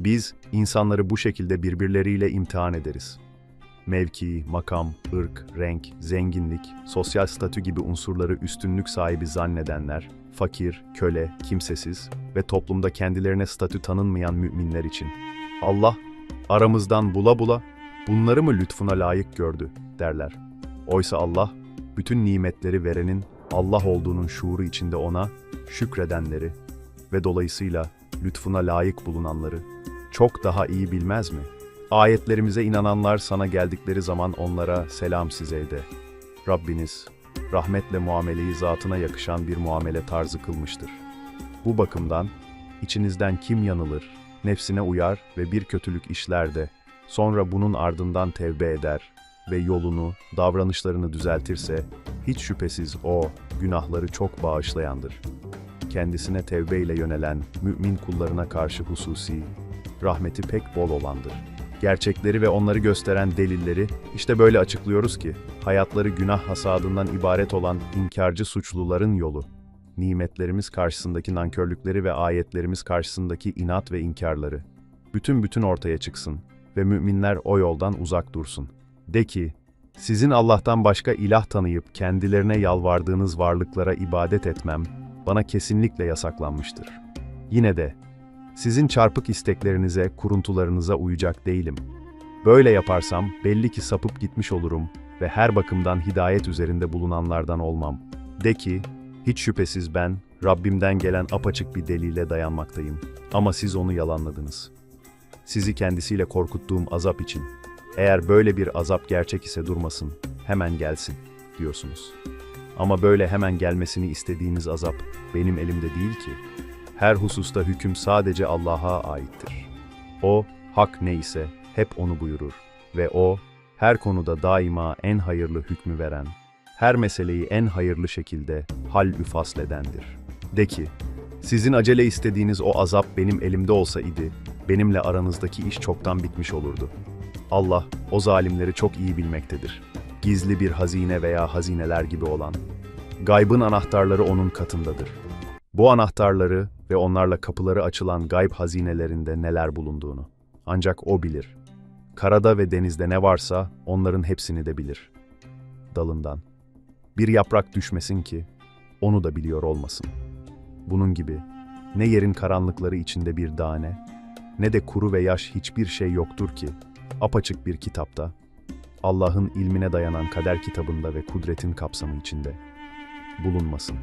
Biz, insanları bu şekilde birbirleriyle imtihan ederiz. Mevki, makam, ırk, renk, zenginlik, sosyal statü gibi unsurları üstünlük sahibi zannedenler, fakir, köle, kimsesiz ve toplumda kendilerine statü tanınmayan müminler için. Allah, aramızdan bula bula, bunları mı lütfuna layık gördü, derler. Oysa Allah, bütün nimetleri verenin Allah olduğunun şuuru içinde ona, şükredenleri ve dolayısıyla lütfuna layık bulunanları çok daha iyi bilmez mi? Ayetlerimize inananlar sana geldikleri zaman onlara selam size de. Rabbiniz, rahmetle muameleyi zatına yakışan bir muamele tarzı kılmıştır. Bu bakımdan, içinizden kim yanılır, nefsine uyar ve bir kötülük işler de, sonra bunun ardından tevbe eder ve yolunu, davranışlarını düzeltirse, hiç şüphesiz o, günahları çok bağışlayandır. Kendisine tevbe ile yönelen mümin kullarına karşı hususi, rahmeti pek bol olandır. Gerçekleri ve onları gösteren delilleri işte böyle açıklıyoruz ki, hayatları günah hasadından ibaret olan inkarcı suçluların yolu, nimetlerimiz karşısındaki nankörlükleri ve ayetlerimiz karşısındaki inat ve inkarları, bütün bütün ortaya çıksın ve müminler o yoldan uzak dursun. De ki, sizin Allah'tan başka ilah tanıyıp kendilerine yalvardığınız varlıklara ibadet etmem, bana kesinlikle yasaklanmıştır. Yine de, sizin çarpık isteklerinize, kuruntularınıza uyacak değilim. Böyle yaparsam belli ki sapıp gitmiş olurum ve her bakımdan hidayet üzerinde bulunanlardan olmam. De ki, hiç şüphesiz ben, Rabbimden gelen apaçık bir delile dayanmaktayım. Ama siz onu yalanladınız. Sizi kendisiyle korkuttuğum azap için, eğer böyle bir azap gerçek ise durmasın, hemen gelsin, diyorsunuz. Ama böyle hemen gelmesini istediğiniz azap benim elimde değil ki. Her hususta hüküm sadece Allah'a aittir. O, hak neyse hep onu buyurur ve o, her konuda daima en hayırlı hükmü veren, her meseleyi en hayırlı şekilde hal fasledendir. De ki, sizin acele istediğiniz o azap benim elimde olsa idi, benimle aranızdaki iş çoktan bitmiş olurdu. Allah, o zalimleri çok iyi bilmektedir. Gizli bir hazine veya hazineler gibi olan. Gaybın anahtarları onun katındadır. Bu anahtarları ve onlarla kapıları açılan gayb hazinelerinde neler bulunduğunu. Ancak O bilir. Karada ve denizde ne varsa onların hepsini de bilir. Dalından. Bir yaprak düşmesin ki onu da biliyor olmasın. Bunun gibi ne yerin karanlıkları içinde bir tane, ne de kuru ve yaş hiçbir şey yoktur ki apaçık bir kitapta, Allah'ın ilmine dayanan kader kitabında ve kudretin kapsamı içinde bulunmasın.